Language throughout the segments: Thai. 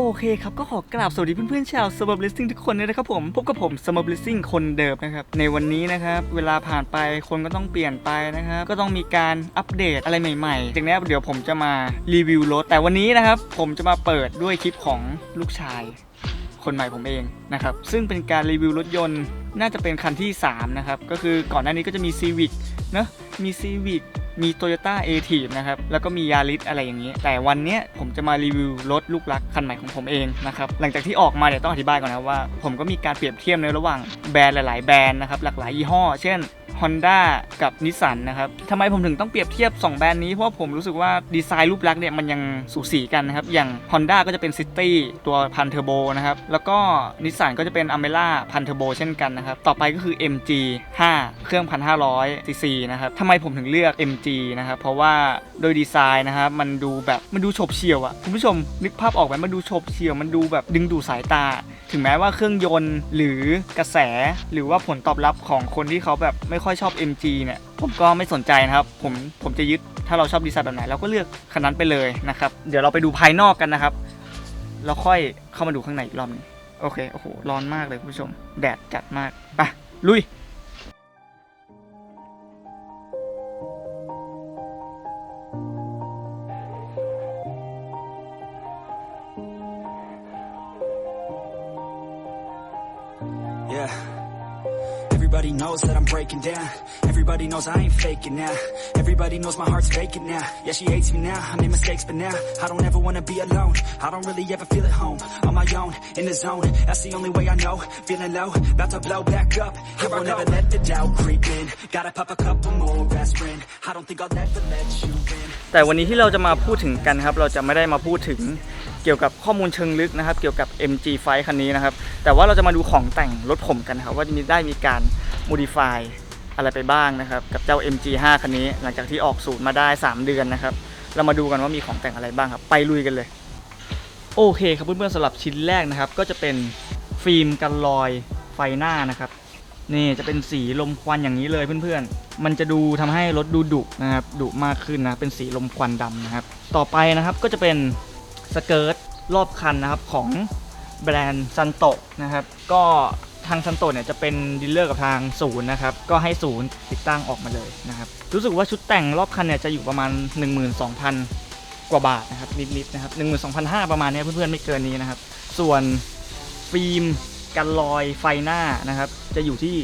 โอเคครับ ก็ขอกราบสวัสดีเพื่อนๆชาว Subleasing ทุกคนด้วยนะครับผมพบกับผม Subleasing คนเดิมนะครับ ในวันนี้นะครับ เวลาผ่านไปคนก็ต้องเปลี่ยนไปนะครับ ก็ต้องมีการอัปเดตอะไรใหม่ๆจากนี้เดี๋ยวผมจะมารีวิวรถ แต่วันนี้นะครับ ผมจะมาเปิดด้วยคลิปของลูกชาย คนใหม่ผมเองนะครับ ซึ่งเป็นการรีวิวรถยนต์น่าจะเป็นคันที่ 3 นะครับ ก็คือก่อนหน้านี้ก็จะมี Civic เนอะมี Civic มี Toyota a t i v นะครับ แล้วก็มียาริสอะไรอย่างนี้ แต่วันเนี้ยผมจะมารีวิวรถลูกรักคันใหม่ของผมเองนะครับ หลังจากที่ออกมาเดี๋ยวต้องอธิบายก่อนนะว่า ผมก็มีการเปรียบเทียบในระหว่างแบรนด์หลาย ๆ แบรนด์นะครับหลากหลายยี่ห้อ เช่น Honda กับ Nissan นะครับทำไมผมถึงต้องเปรียบเทียบ 2 แบรนด์นี้ เพราะว่าผมรู้สึกว่าดีไซน์รูปลักษณ์เนี่ยมันยังสูสีกันนะครับ อย่าง Honda ก็จะเป็น City ตัวพันเทอร์โบนะครับ แล้วก็ Nissan ก็จะเป็น a m e r a พันเทอร์โบเช่นกันนะครับ ต่อไปก็คือ MG 5 เครื่อง 1,500 cc นะครับทำไมผมถึงเลือก MG นะครับ เพราะว่าโดยดีไซน์นะครับมันดูแบบมันดูฉบเฉี่ยวอะคุณผู้ชมนึกภาพออกไหมมันดูฉบเฉี่ยวมันดูแบบดึงดูดสายตา ถึงแม้ว่าเครื่องยนต์หรือกระแสหรือว่าผลตอบรับของคนที่เขาแบบไม่ค่อย่อยชอบ MG เนี่ยผมก็ไม่สนใจนะครับ ผมผมจะยึดถ้าเราชอบดีไซน์แบบไหนเราก็เลือกคันนั้นไปเลยนะครับ เดี๋ยวเราไปดูภายนอกกันนะครับแล้วค่อยเข้ามาดูข้างในอีกรอบนึงโอเคโอ้โหร้อนมากเลยคุณผู้ชม แดดจัดมากไปลุย breaking down. Everybody knows I ain't faking now. Everybody knows my heart's vacant now. Yeah, she hates me now. I made mistakes, but now I don't ever wanna be alone. I don't really ever feel at home. On my own, in the zone. That's the only way I know. Feeling low, about to blow back up. Here I never let the doubt creep in. Gotta pop a couple more aspirin. I don't think I'll ever let you in. แต่วันนี้ที่เราจะมาพูดถึงกันครับ เราจะไม่ได้มาพูดถึงเกี่ยวกับข้อมูลเชิงลึกนะครับ เกี่ยวกับ MG5 คันนี้นะครับ แต่ว่าเราจะมาดูของแต่งรถผมกันครับ ว่าจะมีได้มีการ modify อะไรไปบ้างนะครับ กับเจ้า MG5 คันนี้หลังจากที่ออกสูตรมาได้ 3 เดือนนะครับ เรามาดูกันว่ามีของแต่งอะไรบ้างครับ ไปลุยกันเลย โอเคครับเพื่อนๆสำหรับชิ้นแรกนะครับ ก็จะเป็นฟิล์มกันรอยไฟหน้านะครับนี่จะเป็นสีลมควันอย่างนี้เลยเพื่อนๆ มันจะดูทำให้รถดูดุนะครับดุมากขึ้นนะเป็นสีลมควันดำนะครับ ต่อไปนะครับก็จะเป็นสเกิร์ตรอบคันนะครับของแบรนด์ซันโตนะครับ ก็ ทางซันโตเนี่ยจะเป็นดีลเลอร์กับทางศูนย์นะครับ ก็ให้ศูนย์ติดตั้งออกมาเลยนะครับ รู้สึกว่าชุดแต่งรอบคันเนี่ยจะอยู่ประมาณ 12,000 กว่าบาทนะครับนิดๆนะครับ12,500 ประมาณนี้เพื่อนๆไม่เกินนี้นะครับ ส่วนฟิล์มกันรอยไฟหน้านะครับ จะอยู่ที่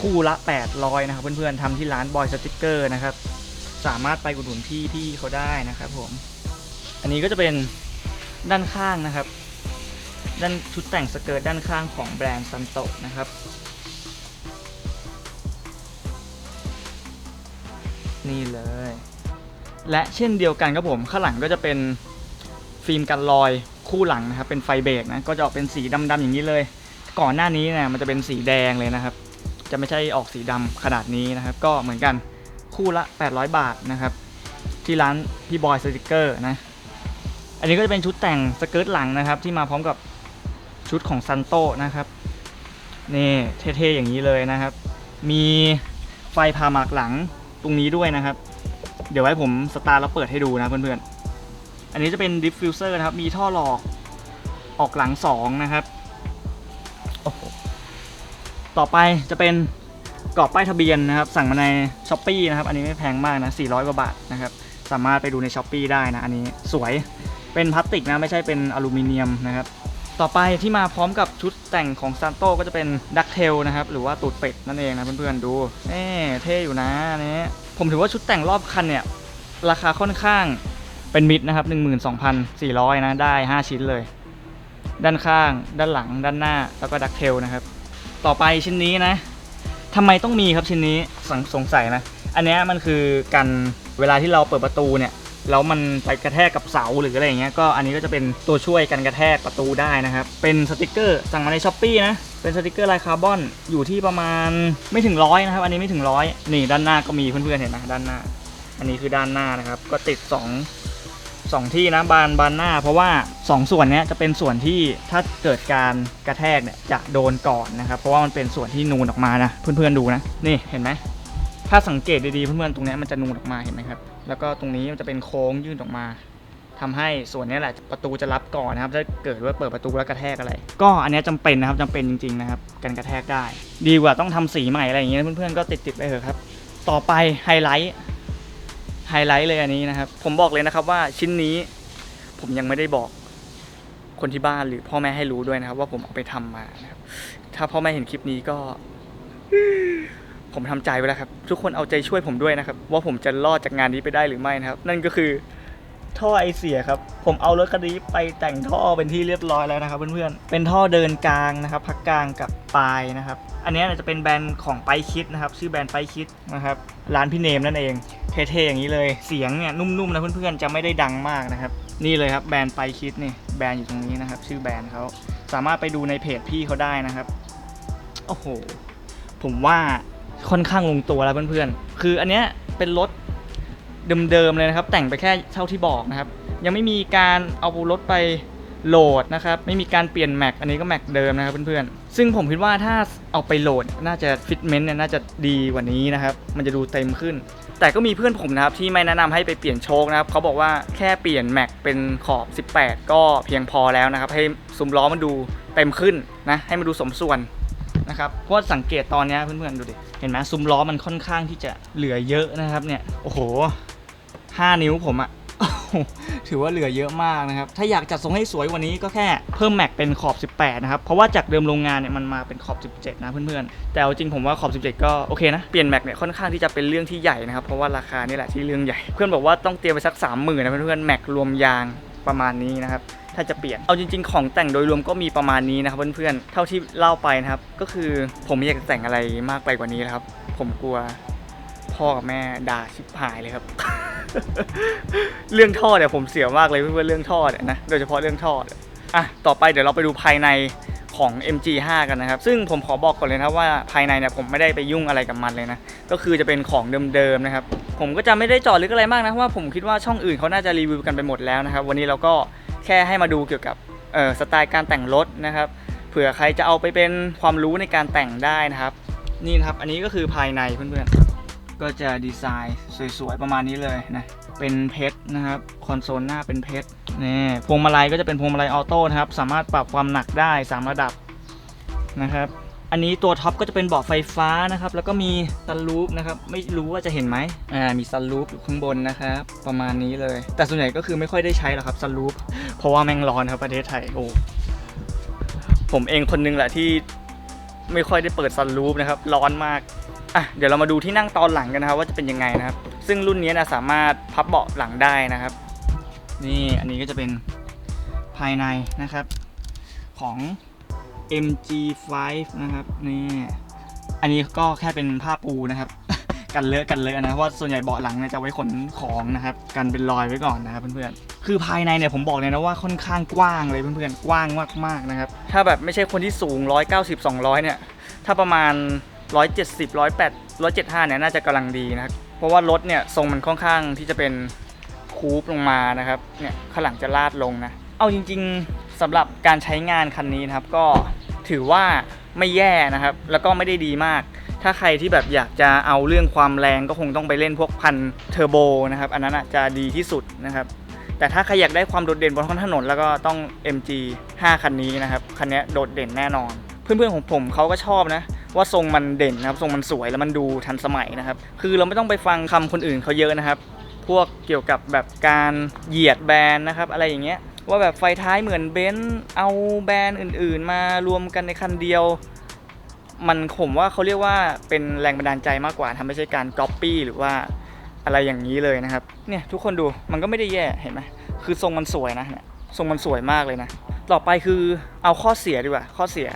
คู่ละ 800 นะครับ เพื่อนๆทำที่ร้านบอยสติกเกอร์นะครับ สามารถไปอุดหนุนพี่พี่เขาได้นะครับผม อันนี้ก็จะเป็นด้านข้างนะครับ ด้านชุดแต่งสเกิร์ตด้านข้างของแบรนด์ซันโตนะครับ นี่เลย และเช่นเดียวกันครับผม ข้างหลังก็จะเป็นฟิล์มกันรอยคู่หลังนะครับ เป็นไฟเบรกนะ ก็จะออกเป็นสีดำๆอย่างนี้เลย ก่อนหน้านี้นี่ยมันจะเป็นสีแดงเลยนะครับ จะไม่ใช่ออกสีดำขนาดนี้นะครับ ก็เหมือนกันคู่ละ 800 บาทนะครับ ที่ร้านพี่บอยสติกเกอร์นะอันนี้ก็จะเป็นชุดแต่งสเกิร์ตหลังนะครับ ที่มาพร้อมกับ ชุดของซันโตนะครับนี่เท่ๆอย่างนี้เลยนะครับ มีไฟพาหมากหลังตรงนี้ด้วยนะครับ เดี๋ยวให้ผมสตาร์แล้วเปิดให้ดูนะเพื่อนๆ อันนี้จะเป็นดิฟฟิวเซอร์นะครับ มีท่อหลอกออกหลัง 2 นะครับโอ้โหต่อไปจะเป็นกรอบป้ายทะเบียนนะครับ สั่งมาใน s h อ p e e นะครับ อันนี้ไม่แพงมากนะ 400 กว่าบาทนะครับ สามารถไปดูใน s h อ p e e ได้นะ อันนี้สวยเป็นพลาสติกนะ ไม่ใช่เป็นอลูมิเนียมนะครับ ต่อไปที่มาพร้อมกับชุดแต่งของซานโต้ก็จะเป็นดักเทลนะครับ หรือว่าตูดเป็ดนั่นเองนะเพื่อนๆดูนี่เท่อยู่นะนนี้ผมถือว่าชุดแต่งรอบคันเนี่ย ราคาค่อนข้างเป็นมิดนะครับ 12,400 นะได้ 5 ชิ้นเลย ด้านข้าง ด้านหลัง ด้านหน้าแล้วก็ดักเทลนะครับ ต่อไปชิ้นนี้นะทำไมต้องมีครับชิ้นนี้สงสงสัยนะ อันนี้มันคือกันเวลาที่เราเปิดประตูเนี่ย แล้วมันไปกระแทกกับเสาหรืออะไรอย่างเงี้ยก็อันนี้ก็จะเป็นตัวช่วยกันกระแทกประตูได้นะครับ เป็นสติกเกอร์สั่งมาในช้อปปีนะเป็นสติกเกอร์ลายคาร์บอนอยู่ที่ประมาณไม่ถึงร้อยนะครับอันนี้ไม่ถึงร้อยนี่ด้านหน้าก็มีเพื่อนๆเห็นนะด้านหน้า อันนี้คือด้านหน้านะครับ ก็ติดสองสองที่นะบานบานหน้า เพราะว่าสองส่วนนี้จะเป็นส่วนที่ถ้าเกิดการกระแทกเนี่ยจะโดนก่อนนะครับ เพราะว่ามันเป็นส่วนที่นูนออกมานะเพื่อนๆดูนะ นี่เห็นไหมถ้าสังเกตดีๆเพื่อนๆตรงนี้มันจะนูนออกมาเห็นไหมครับ แล้วก็ตรงนี้มันจะเป็นโค้งยื่นออกมาททำให้ส่วนนี้แหละประตูจะรับก่อนนะครับถ้าเกิดว่าเปิดประตูแล้วกระแทกอะไร ก็อันนี้ยจำเป็นนะครับจำเป็นจริงๆนะครับกันกระแทกได้ ดีกว่าต้องทำสีใหม่อะไรอย่างเงี้ยเพื่อนๆก็ติดๆไปเถอะครับ ต่อไปไฮไลท์ไฮไลท์เลยอันนี้นะครับ ผมบอกเลยนะครับว่าชิ้นนี้ผมยังไม่ได้บอกคนที่บ้านหรือพ่อแม่ให้รู้ด้วยนะครับ ว่าผมเอาไปทำมานะครับ ถ้าพ่อแม่เห็นคลิปนี้ก็ ผมทำใจไว้แล้วครับ ทุกคนเอาใจช่วยผมด้วยนะครับ ว่าผมจะรอดจากงานนี้ไปได้หรือไม่นะครับ นั่นก็คือท่อไอเสียครับ ผมเอารถคันนี้ไปแต่งท่อเป็นที่เรียบร้อยแล้วนะครับเพื่อนๆ เป็นท่อเดินกลางนะครับ พักกลางกับปลายนะครับ อันนี้จะเป็นแบรนด์ของไปคิดนะครับ ชื่อแบรนด์ไปคิดนะครับ ร้านพี่เนมนั่นเอง เท่ๆอย่างนี้เลย เสียงเนี่ยนุ่มๆนะเพื่อนๆ จะไม่ได้ดังมากนะครับ นี่เลยครับแบรนด์ไปคิดนี่แบรนด์อยู่ตรงนี้นะครับ ชื่อแบรนด์เขาสามารถไปดูในเพจพี่เขาได้นะครับ โอ้โห ผมว่า ค่อนข้างลงตัวแล้วเพื่อนๆ คืออันเนี้ยเป็นรถเดิมๆเลยนะครับ แต่งไปแค่เท่าที่บอกนะครับ ยังไม่มีการเอารถไปโหลดนะครับ ไม่มีการเปลี่ยนแม็กอันนี้ก็แม็กเดิมนะครับเพื่อนๆ ซึ่งผมคิดว่าถ้าเอาไปโหลดน่าจะฟิตเมนต์เนี่ยน่าจะดีกว่านี้นะครับ มันจะดูเต็มขึ้น แต่ก็มีเพื่อนผมนะครับที่ไม่แนะนำให้ไปเปลี่ยนโชคนะครับเขาบอกว่าแค่เปลี่ยนแม็กเป็นขอบ 18 ก็เพียงพอแล้วนะครับ ให้ซุ้มล้อมันดูเต็มขึ้นนะให้มันดูสมส่วน นะครับเพราะสังเกตตอนนี้เพื่อนๆดูดิเห็นไหมซุ้มล้อมันค่อนข้างที่จะเหลือเยอะนะครับเนี่ยโอ้โห5 นิ้วผมอะถือว่าเหลือเยอะมากนะครับ ถ้าอยากจัดทรงให้สวยว่านี้ก็แค่เพิ่มแม็กเป็นขอบ 18 นะครับ เพราะว่าจากเดิมโรงงานเนี่ยมันมาเป็นขอบ 17 นะเพื่อนๆ แต่เอาจริงผมว่าขอบ 17 ก็โอเคนะ เปลี่ยนแม็กเนี่ยค่อนข้างที่จะเป็นเรื่องที่ใหญ่นะครับ เพราะว่าราคานี่แหละที่เรื่องใหญ่ เพื่อนบอกว่าต้องเตรียมไปสัก 30,000นะเพื่อนๆ แม็กรวมยางประมาณนี้นะครับ ถ้าจะเปลี่ยน เอาจริง ๆ ของแต่งโดยรวมก็มีประมาณนี้นะครับเพื่อนๆ เท่าที่เล่าไปนะครับ ก็คือผมไม่อยากแต่งอะไรมากไปกว่านี้แล้วครับ ผมกลัวพ่อกับแม่ด่าชิบหายเลยครับ เรื่องท่อเนี่ยผมเสียมากเลยเพื่อนๆเรื่องท่อเนี่ยนะ โดยเฉพาะเรื่องท่อเนี่ยอะ ต่อไปเดี๋ยวเราไปดูภายในของ MG5 กันนะครับ ซึ่งผมขอบอกก่อนเลยนะว่าภายในเนี่ยผมไม่ได้ไปยุ่งอะไรกับมันเลยนะ ก็คือจะเป็นของเดิมๆนะครับ ผมก็จะไม่ได้จาะลึกอะไรมากนะเพราะว่าผมคิดว่าช่องอื่นเขาน่าจะรีวิวกันไปหมดแล้วนะครับ วันนี้เราก็ แค่ให้มาดูเกี่ยวกับสไตล์การแต่งรถนะครับ เผื่อใครจะเอาไปเป็นความรู้ในการแต่งได้นะครับ นี่นะครับอันนี้ก็คือภายในเพื่อนๆ ก็จะดีไซน์สวยๆประมาณนี้เลยนะเป็นเพชรนะครับคอนโซลหน้าเป็นเพชรนี่พวงมาลัยก็จะเป็นพวงมาลัยออโต้นะครับ สามารถปรับความหนักได้ 3 ระดับนะครับ อันนี้ตัวท็อปก็จะเป็นเบาะไฟฟ้านะครับ แล้วก็มีซันรูฟนะครับ ไม่รู้ว่าจะเห็นไหมอ่า มีซันรูฟอยู่ข้างบนนะครับ ประมาณนี้เลย แต่ส่วนใหญ่ก็คือไม่ค่อยได้ใช้หรอกครับซันรูฟ เพราะว่าแม่งร้อนครับประเทศไทย โอ้ ผมเองคนนึงแหละที่ไม่ค่อยได้เปิดซันรูฟนะครับ ร้อนมาก อะ เดี๋ยวเรามาดูที่นั่งตอนหลังกันนะครับ ว่าจะเป็นยังไงนะครับ ซึ่งรุ่นนี้นะสามารถพับเบาะหลังได้นะครับ นี่ อันนี้ก็จะเป็นภายในนะครับ ของ MG5 นะครับนี่อันนี้ก็แค่เป็นผ้าปูนะครับ กันเลอะกันเลอะนะเพราะส่วนใหญ่เบาะหลังเนี่ยจะไว้ขนของนะครับ กันเป็นรอยไว้ก่อนนะครับเพื่อนๆคือภายในเนี่ยผมบอกเลยนะว่าค่อนข้างกว้างเลยเพื่อนๆกว้างมากๆนะครับ ถ้าแบบไม่ใช่คนที่สูง 190 200 เนี่ย ถ้าประมาณ 170 108 175 เนี่ยน่าจะกำลังดีนะครับเพราะว่ารถเนี่ยทรงมันค่อนข้างที่จะเป็นคูปลงมานะครับเนี่ยข้างหลังจะลาดลงนะเอาจริง ๆสำหรับการใช้งานคันนี้นะครับก็ ถือว่าไม่แย่นะครับ แล้วก็ไม่ได้ดีมาก ถ้าใครที่แบบอยากจะเอาเรื่องความแรงก็คงต้องไปเล่นพวกพันเทอร์โบนะครับ อันนั้นจะดีที่สุดนะครับ แต่ถ้าใครอยากได้ความโดดเด่นบนท้องถนนแล้วก็ต้อง MG 5 คันนี้นะครับ คันนี้โดดเด่นแน่นอน เพื่อนๆของผมเขาก็ชอบนะว่าทรงมันเด่นนะครับ ทรงมันสวยแล้วมันดูทันสมัยนะครับ คือเราไม่ต้องไปฟังคำคนอื่นเขาเยอะนะครับ พวกเกี่ยวกับแบบการเหยียดแบรนด์นะครับ อะไรอย่างเงี้ย ว่าแบบไฟท้ายเหมือนเบนซ์เอาแบรนด์อื่น ๆ มารวมกันในคันเดียว มันผมว่าเขาเรียกว่าเป็นแรงบันดาลใจมากกว่าทำไม่ใช่การก๊อปปี้หรือว่าอะไรอย่างนี้เลยนะครับเนี่ยทุกคนดูมันก็ไม่ได้แย่เห็นไหมคือทรงมันสวยนะเนี่ยทรงมันสวยมากเลยนะ ต่อไปคือเอาข้อเสียดีกว่า ข้อเสีย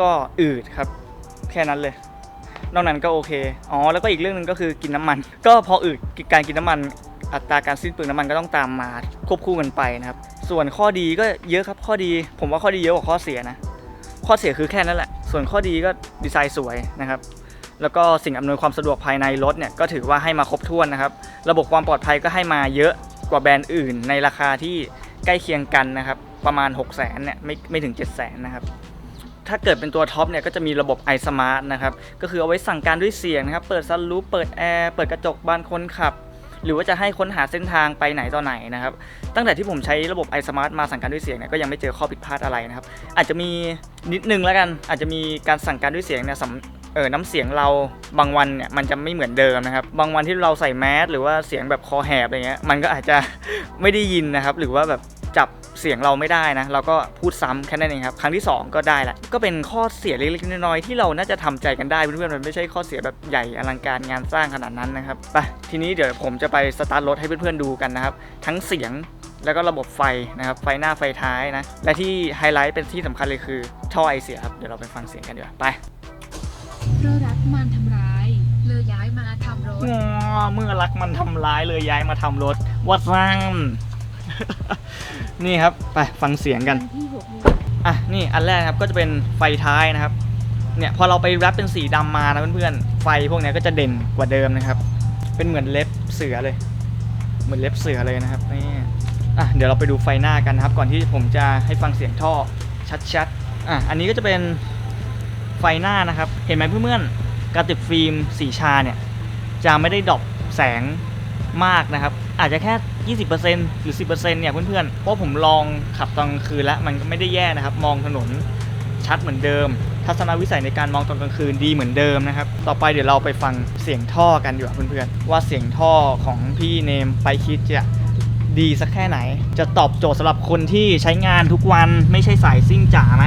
ก็อืดครับ แค่นั้นเลย นอกนั้นก็โอเค อ๋อ แล้วก็อีกเรื่องหนึ่งก็คือกินน้ำมัน ก็พออืดการกินน้ำมันอัตราการสิ้นเปลืองน้ำมันก็ต้องตามมาควบคู่กันไปนะครับ ส่วนข้อดีก็เยอะครับข้อดี ผมว่าข้อดีเยอะกว่าข้อเสียนะ ข้อเสียคือแค่นั้นแหละ ส่วนข้อดีก็ดีไซน์สวยนะครับ แล้วก็สิ่งอำนวยความสะดวกภายในรถเนี่ยก็ถือว่าให้มาครบถ้วนนะครับ ระบบความปลอดภัยก็ให้มาเยอะกว่าแบรนด์อื่น ในราคาที่ใกล้เคียงกันนะครับ ประมาณ 6 0 0 0 0นเนี่ยไม่ไม่ถึง 7 0 0 0 0นนะครับถ้าเกิดเป็นตัวท็อปเนี่ยก็จะมีระบบ iSmart นะครับ ก็คือเอาไว้สั่งการด้วยเสียงนะครับ เปิดซันรูปเปิดแอร์ เปิดกระจกบานคนขับ หรือว่าจะให้ค้นหาเส้นทางไปไหนต่อไหนนะครับ ตั้งแต่ที่ผมใช้ระบบ iSmart มาสั่งการด้วยเสียงเนี่ยก็ยังไม่เจอข้อผิดพลาดอะไรนะครับ อาจจะมีนิดนึงแล้วกัน อาจจะมีการสั่งการด้วยเสียงเนี่ยสำเออน้ำเสียงเราบางวันเนี่ยมันจะไม่เหมือนเดิมนะครับ บางวันที่เราใส่แมสหรือว่าเสียงแบบคอแหบอะไรเงี้ยมันก็อาจจะไม่ได้ยินนะครับ หรือว่าแบบจับ เสียงเราไม่ได้นะเราก็พูดซ้ำแค่นั้นเองครับครั้งที่ 2 ก็ได้ละก็เป็นข้อเสียเล็กๆน้อยๆที่เราน่าจะทำใจกันได้เพื่อนๆมันไม่ใช่ข้อเสียแบบใหญ่อลังการงานสร้างขนาดนั้นนะครับไปทีนี้เดี๋ยวผมจะไปสตาร์ทรถให้เพื่อนๆดูกันนะครับทั้งเสียงแล้วก็ระบบไฟนะครับไฟหน้าไฟท้ายนะและที่ไฮไลท์เป็นที่สำคัญเลยคือท่อไอเสียครับเดี๋ยวเราไปฟังเสียงกันดีกว่าไปเพราะรักมันทำร้ายเลยย้ายมาทำรถอ๋อเมื่อรักมันทำร้ายเลยย้ายมาทำรถวัดซัง นี่ครับไปฟังเสียงกันอะนี่อันแรกครับก็จะเป็นไฟท้ายนะครับ เนี่ยพอเราไปแรปเป็นสีดำมานะเพื่อนๆไฟพวกนี้ก็จะเด่นกว่าเดิมนะครับ เป็นเหมือนเล็บเสือเลย เหมือนเล็บเสือเลยนะครับนี่อะเดี๋ยวเราไปดูไฟหน้ากันนะครับ ก่อนที่ผมจะให้ฟังเสียงท่อชัดๆอะอันนี้ก็จะเป็นไฟหน้านะครับ เห็นไหมเพื่อนๆการติดฟิล์มสีชาเนี่ยจะไม่ได้ดรอปแสง มากนะครับ อาจจะแค่ 20%หรือ 10%เนี่ยเพื่อนๆ เพราะผมลองขับตอนกลางคืนแล้วมันก็ไม่ได้แย่นะครับ มองถนนชัดเหมือนเดิม ทัศนวิสัยในการมองตอนกลางคืนดีเหมือนเดิมนะครับ ต่อไปเดี๋ยวเราไปฟังเสียงท่อกันดีกว่าเพื่อนๆ ว่าเสียงท่อของพี่เนมไปคิดจะดีสักแค่ไหน จะตอบโจทย์สำหรับคนที่ใช้งานทุกวันไม่ใช่สายซิ่งจ๋าไหม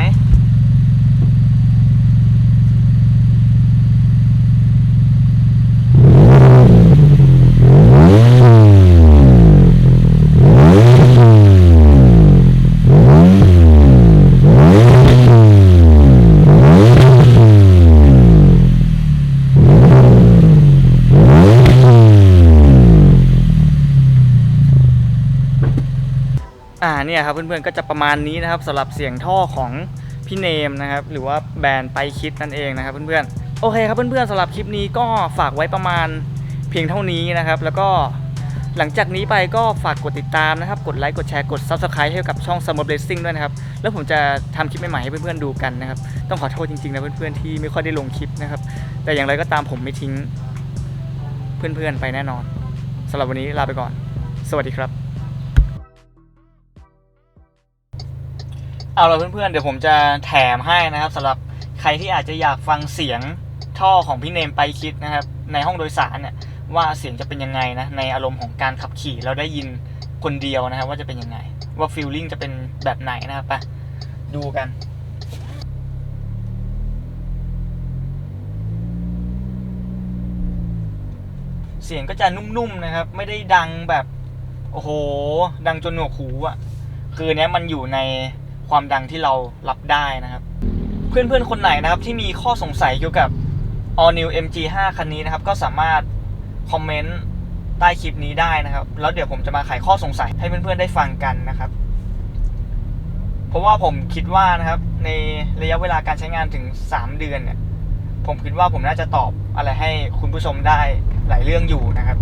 ครับเพื่อนๆก็จะประมาณนี้นะครับสำหรับเสียงท่อของพี่เนมนะครับหรือว่าแบรนด์ไปคิดนั่นเองนะครับเพื่อนๆโอเคครับเพื่อนๆสำหรับคลิปนี้ก็ฝากไว้ประมาณเพียงเท่านี้นะครับ แล้วก็หลังจากนี้ไปก็ฝากกดติดตามนะครับ กดไลค์ กดแชร์ กด Subscribe ให้กับช่อง Summer Blessing ด้วยนะครับ แล้วผมจะทำคลิปใหม่ๆให้เพื่อนๆดูกันนะครับ ต้องขอโทษจริงๆนะเพื่อนๆที่ไม่ค่อยได้ลงคลิปนะครับ แต่อย่างไรก็ตามผมไม่ทิ้ง เพื่อนๆไปแน่นอนสำหรับวันนี้ลาไปก่อน สวัสดีครับ เอาละเพื่อนๆ เดี๋ยวผมจะแถมให้นะครับสำหรับใครที่อาจจะอยากฟังเสียงท่อของพี่เนมไปคิดนะครับ ในห้องโดยสารเนี่ยว่าเสียงจะเป็นยังไงนะในอารมณ์ของการขับขี่เราได้ยินคนเดียวนะครับ ว่าจะเป็นยังไง ว่าฟีลลิ่งจะเป็นแบบไหนนะครับไปดูกันเสียงก็จะนุ่มๆนะครับ ไม่ได้ดังแบบ โอ้โห ดังจนหนวกหูอะ คือเนี้ยมันอยู่ใน ความดังที่เรารับได้นะครับ เพื่อนๆคนไหนนะครับที่มีข้อสงสัยเกี่ยวกับ All New MG5 คันนี้นะครับ ก็สามารถคอมเมนต์ใต้คลิปนี้ได้นะครับ แล้วเดี๋ยวผมจะมาไขข้อสงสัยให้เพื่อนๆได้ฟังกันนะครับ เพราะว่าผมคิดว่านะครับ ในระยะเวลาการใช้งานถึง 3 เดือนเนี่ย ผมคิดว่าผมน่าจะตอบอะไรให้คุณผู้ชมได้หลายเรื่องอยู่นะครับ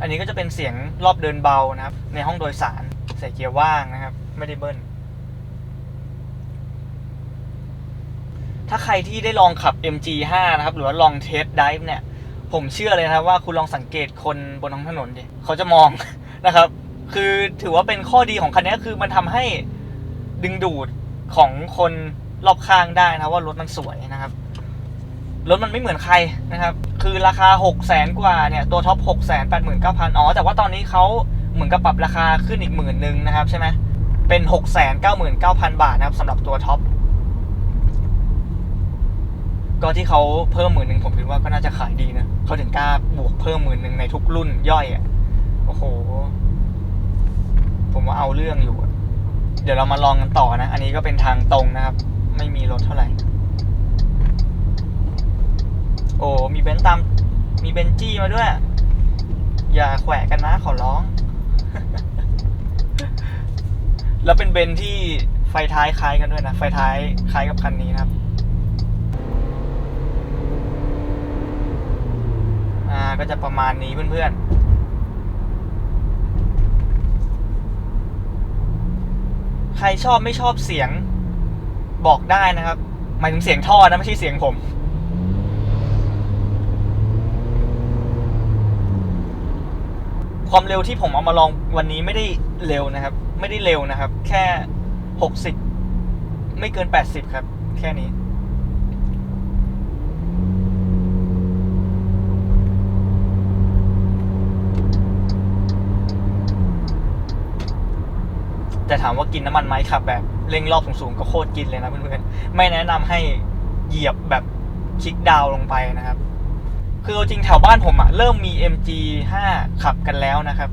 อันนี้ก็จะเป็นเสียงรอบเดินเบานะครับ ในห้องโดยสารใส่เกียร์ว่างนะครับ ไม่ได้เบิ้ล ถ้าใครที่ได้ลองขับ MG5 นะครับ หรือว่าลองเทสไดฟ์เนี่ย ผมเชื่อเลยนะครับว่าคุณลองสังเกตคนบนท้องถนนดิเขาจะมองนะครับ คือถือว่าเป็นข้อดีของคันนี้คือมันทำให้ดึงดูดของคนรอบข้างได้นะว่ารถมันสวยนะครับ รถมันไม่เหมือนใครนะครับ คือราคา 6 0 0แสนกว่าเนี่ย ตัวท็อป 6 8 9 0 0 0 อ๋อ แต่ว่าตอนนี้เขาเหมือนกับปรับราคาขึ้นอีกหมื่นหนึ่งนะครับใช่ไหมเป็น 6 9 9 9 0 0 0 บาทนะครับสำหรับตัวท็อป ก็ที่เขาเพิ่มหมื่นหนึ่งผมคิดว่าก็น่าจะขายดีนะเขาถึงกล้าบวกเพิ่มหมื่นหนึ่งในทุกรุ่นย่อยอะโอ้โห ผมว่าเอาเรื่องอยู่เดี๋ยวเรามาลองกันต่อนะ อันนี้ก็เป็นทางตรงนะครับ ไม่มีรถเท่าไหร่ โอ้มีเบนซ์ตาม มีเบนจี้มาด้วย อย่าแขวะกันนะขอร้อง แล้วเป็นเบนที่ไฟท้ายคล้ายกันด้วยนะ ไฟท้ายคล้ายกับคันนี้นะครับ อ่า ก็จะประมาณนี้เพื่อนๆใครชอบไม่ชอบเสียงบอกได้นะครับหมายถึงเสียงท่อนะไม่ใช่เสียงผม ความเร็วที่ผมเอามาลองวันนี้ไม่ได้เร็วนะครับ ไม่ได้เร็วนะครับ แค่หกสิบไม่เกินแปดสิบครับ แค่นี้ แต่ถามว่ากินน้ำมันไหมขับแบบเร่งรอบสูงๆก็โคตรกินเลยนะเพื่อนๆไม่แนะนำให้เหยียบแบบคลิกดาวลงไปนะครับ คือจริงแถวบ้านผมอะเริ่มมี MG5 ขับกันแล้วนะครับ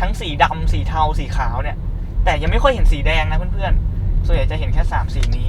ทั้งสีดำสีเทาสีขาวเนี่ย แต่ยังไม่ค่อยเห็นสีแดงนะเพื่อนๆส่วนใหญ่จะเห็นแค่3สีนี้